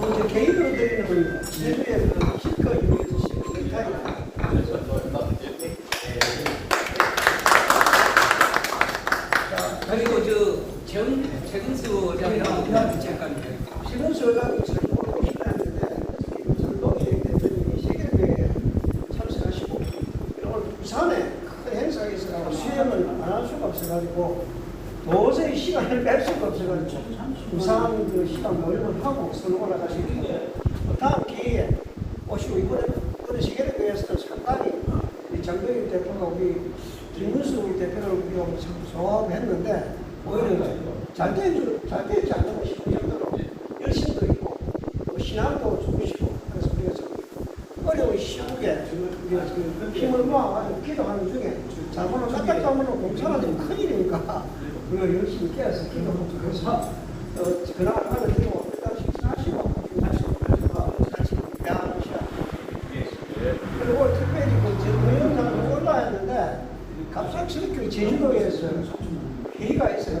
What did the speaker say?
또 이제 개인으로 드리는. 제주의 그 실컷 유니트 실컷 넥타이. 그리고 저 정 최근수 장이랑 잠깐 신원수가 설명을 오시는데 설동희 대표님이 세계대회에 참석하시고 오늘 부산에 큰 행사가 있어가지고 수행을 안 할 수가 없어가지고 도저히 시간을 뺄 수가 없어가지고 부산 그 시간 모임을 하고 선호를 하시고 다음 기회에 오시고 이번에 이번에 세계대회에서도 상당히 우리 정병희 대표가 우리 김문수 대표를 우리가 참 좋아하고 했는데 오히려 잘 되지 잘 되지 않는 싶을 정도로 열심도 있고 또 신앙도 좋으시고 어려운 시국에 지금 힘을 모아가지고 기도하는 중에 잘못을 까딱하면 공사가 좀 큰일이니까 우리가 열심히 깨어서 기도하고 그래서 어, 그날 하루 드리고 일단 식사하시고 그 갑작스럽게 제주도에서 회의가 있어요.